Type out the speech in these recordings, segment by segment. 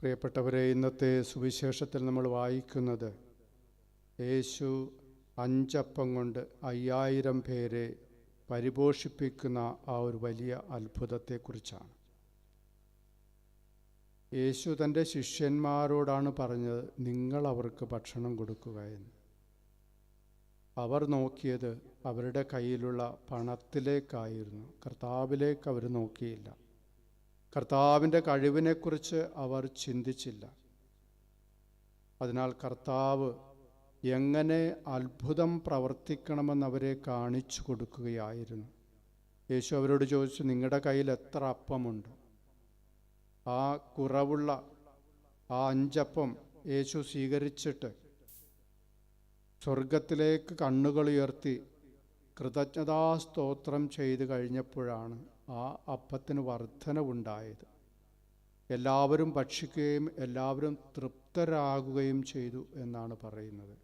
പ്രിയപ്പെട്ടവരെ ഇന്നത്തെ സുവിശേഷത്തിൽ നമ്മൾ വായിക്കുന്നത് യേശു അഞ്ചപ്പം കൊണ്ട് അയ്യായിരം പേരെ പരിപോഷിപ്പിക്കുന്ന ആ ഒരു വലിയ അത്ഭുതത്തെക്കുറിച്ചാണ്. യേശു തന്റെ ശിഷ്യന്മാരോടാണ് പറഞ്ഞത് നിങ്ങൾ അവർക്ക് ഭക്ഷണം കൊടുക്കുക എന്ന്. അവർ നോക്കിയത് അവരുടെ കയ്യിലുള്ള പണത്തിലേക്കായിരുന്നു. കർത്താവിലേക്ക് അവർ നോക്കിയില്ല. കർത്താവിന്റെ കഴിവിനെക്കുറിച്ച് അവർ ചിന്തിച്ചില്ല. അതിനാൽ കർത്താവ് എങ്ങനെ അത്ഭുതം പ്രവർത്തിക്കണമെന്ന് അവരെ കാണിച്ചു കൊടുക്കുകയായിരുന്നു. യേശു അവരോട് ചോദിച്ചു നിങ്ങളുടെ കയ്യിൽ എത്ര അപ്പമുണ്ട്? ആ കുറവുള്ള ആ അഞ്ചപ്പം യേശു സ്വീകരിച്ചിട്ട് സ്വർഗത്തിലേക്ക് കണ്ണുകൾ ഉയർത്തി കൃതജ്ഞതാസ്തോത്രം ചെയ്തു കഴിഞ്ഞപ്പോഴാണ് ആ അപ്പത്തിന് വർധനവുണ്ടായത്. എല്ലാവരും ഭക്ഷിക്കുകയും എല്ലാവരും തൃപ്തരാകുകയും ചെയ്തു എന്നാണ് പറയുന്നത്.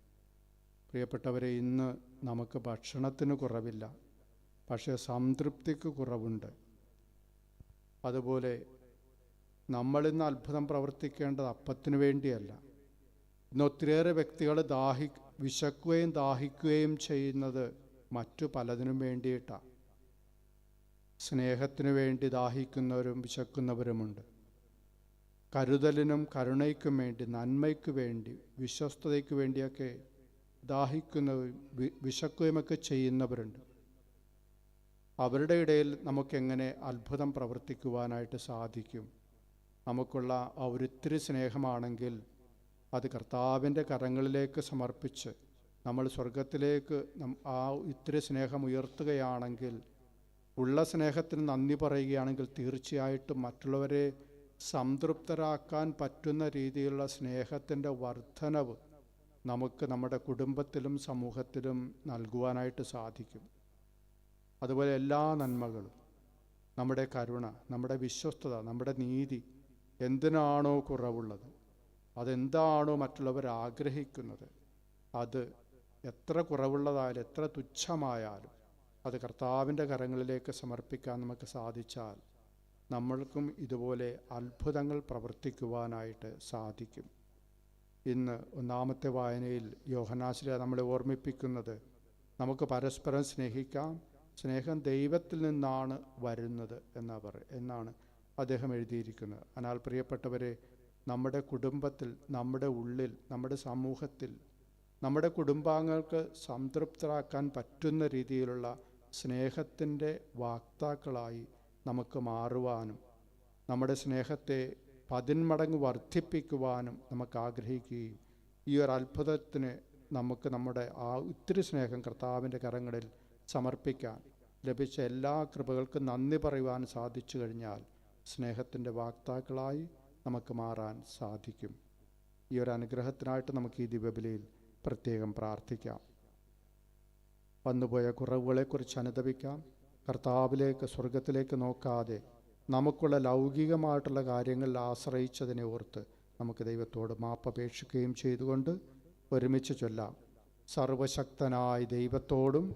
പ്രിയപ്പെട്ടവരെ ഇന്ന് നമുക്ക് ഭക്ഷണത്തിന് കുറവില്ല. പക്ഷേ സംതൃപ്തിക്ക് കുറവുണ്ട്. അതുപോലെ നമ്മളിന്ന് അത്ഭുതം പ്രവർത്തിക്കേണ്ടത് അപ്പത്തിനു വേണ്ടിയല്ല. ഇന്ന് ഒത്തിരിയേറെ വ്യക്തികൾ ദാഹി വിശക്കുകയും ദാഹിക്കുകയും ചെയ്യുന്നത് മറ്റു പലതിനും വേണ്ടിയിട്ടാണ് സ്നേഹത്തിനു വേണ്ടി ദാഹിക്കുന്നവരും വിശക്കുന്നവരുമുണ്ട്. കരുതലിനും കരുണയ്ക്കും വേണ്ടി നന്മയ്ക്ക് വേണ്ടി വിശ്വസ്തതയ്ക്ക് വേണ്ടിയൊക്കെ ദാഹിക്കുന്നവരും വിശക്കുകയുമൊക്കെ ചെയ്യുന്നവരുണ്ട്. അവരുടെ ഇടയിൽ നമുക്കെങ്ങനെ അത്ഭുതം പ്രവർത്തിക്കുവാനായിട്ട് സാധിക്കും? നമുക്കുള്ള ആ ഒരിത്തിരി സ്നേഹമാണെങ്കിൽ അത് കർത്താവിന്റെ കരങ്ങളിലേക്ക് സമർപ്പിച്ച് നമ്മൾ സ്വർഗത്തിലേക്ക് ആ ഇത്തിരി സ്നേഹം ഉയർത്തുകയാണെങ്കിൽ ഉള്ള സ്നേഹത്തിന് നന്ദി പറയുകയാണെങ്കിൽ തീർച്ചയായിട്ടും മറ്റുള്ളവരെ സംതൃപ്തരാക്കാൻ പറ്റുന്ന രീതിയിലുള്ള സ്നേഹത്തിന്റെ വർധനവ് നമുക്ക് നമ്മുടെ കുടുംബത്തിലും സമൂഹത്തിലും നൽകുവാനായിട്ട് സാധിക്കും. അതുപോലെ എല്ലാ നന്മകളും നമ്മുടെ കരുണ നമ്മുടെ വിശ്വസ്തത നമ്മുടെ നീതി എന്തിനാണോ കുറവുള്ളത് അതെന്താണോ മറ്റുള്ളവർ ആഗ്രഹിക്കുന്നത് അത് എത്ര കുറവുള്ളതായാലും എത്ര തുച്ഛമായാലും അത് കർത്താവിന്റെ കരങ്ങളിലേക്ക് സമർപ്പിക്കാൻ നമുക്ക് സാധിച്ചാൽ നമ്മൾക്കും ഇതുപോലെ അത്ഭുതങ്ങൾ പ്രവർത്തിക്കുവാനായിട്ട് സാധിക്കും. ഇന്ന് ഒന്നാമത്തെ വായനയിൽ യോഹനാശ്രയ നമ്മളെ ഓർമ്മിപ്പിക്കുന്നത് നമുക്ക് പരസ്പരം സ്നേഹിക്കാം സ്നേഹം ദൈവത്തിൽ നിന്നാണ് വരുന്നത് എന്നാ പറ എന്നാണ് അദ്ദേഹം എഴുതിയിരിക്കുന്നത്. എന്നാൽ പ്രിയപ്പെട്ടവരെ നമ്മുടെ കുടുംബത്തിൽ നമ്മുടെ ഉള്ളിൽ നമ്മുടെ സമൂഹത്തിൽ നമ്മുടെ കുടുംബാംഗങ്ങൾക്ക് സംതൃപ്തരാക്കാൻ പറ്റുന്ന രീതിയിലുള്ള സ്നേഹത്തിന്റെ വാക്താക്കളായി നമുക്ക് മാറുവാനും നമ്മുടെ സ്നേഹത്തെ പതിന്മടങ്ങ് വർദ്ധിപ്പിക്കുവാനും നമുക്ക് ആഗ്രഹിക്കുകയും ഈ ഒരു അത്ഭുതത്തിന് നമുക്ക് നമ്മുടെ ആ ഒത്തിരി സ്നേഹം കർത്താവിന്റെ കരങ്ങളിൽ സമർപ്പിക്കാൻ ലഭിച്ച എല്ലാ കൃപകൾക്കും നന്ദി പറയുവാൻ സാധിച്ചു കഴിഞ്ഞാൽ സ്നേഹത്തിന്റെ വാക്താക്കളായി നമുക്ക് മാറാൻ സാധിക്കും. ഈ ഒരു അനുഗ്രഹത്തിനായിട്ട് നമുക്ക് ഈ ദിവ്യബലിയിൽ പ്രത്യേകം പ്രാർത്ഥിക്കാം. വന്നുപോയ കുറവുകളെക്കുറിച്ച് അനുദപിക്കാം. കർത്താവിലേക്ക് സ്വർഗത്തിലേക്ക് നോക്കാതെ നമുക്കുള്ള ലൗകികമായിട്ടുള്ള കാര്യങ്ങളിൽ ആശ്രയിച്ചതിനെ ഓർത്ത് നമുക്ക് ദൈവത്തോട് മാപ്പപേക്ഷിക്കുകയും ചെയ്തുകൊണ്ട് ഒരുമിച്ച് ചൊല്ലാം. സർവശക്തനായ ദൈവത്തോടും